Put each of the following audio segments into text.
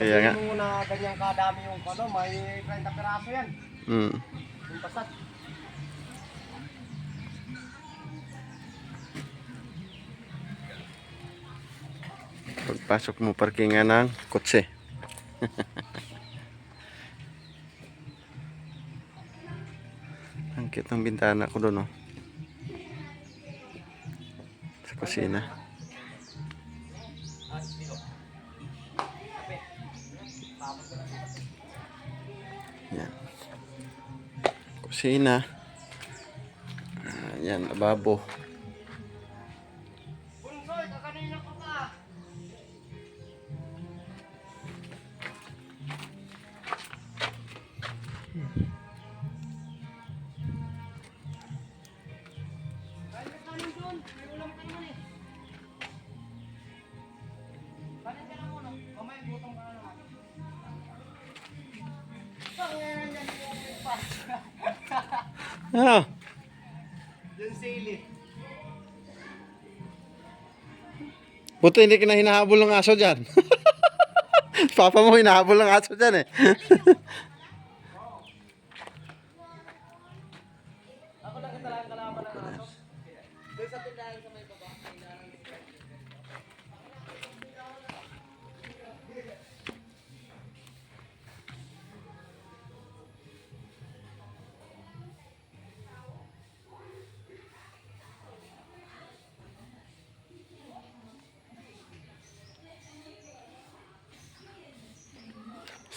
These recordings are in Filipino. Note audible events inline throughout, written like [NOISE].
Kaya nga. Kung na ganyan kadami yung ano, may 30 piraso yan. Mm. Yung pasat. Pagpasok mo parkingan ng kotse. [LAUGHS] Ang cute ng bintana ko doon, oh. Sa kusina. Yan. Kusina. Yan, lababo. Bunsoy, kakanina Panginan yan yung pa. Ano? Yung sili. Buti hindi ka na hinahabol ng aso dyan. [LAUGHS] Papa mo hinahabol ng aso dyan eh. Ako lang kita lang kalaban ng aso. Doon sa tindahan sa may baba.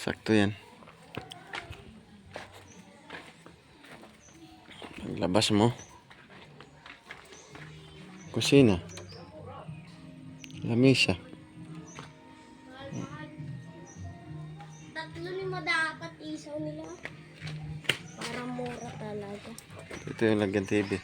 Sakto yan. Paglabas mo. Kusina. Lamisa. Tatlo lima dapat isaw nila. Para mura talaga. Ito yung lagyan TV.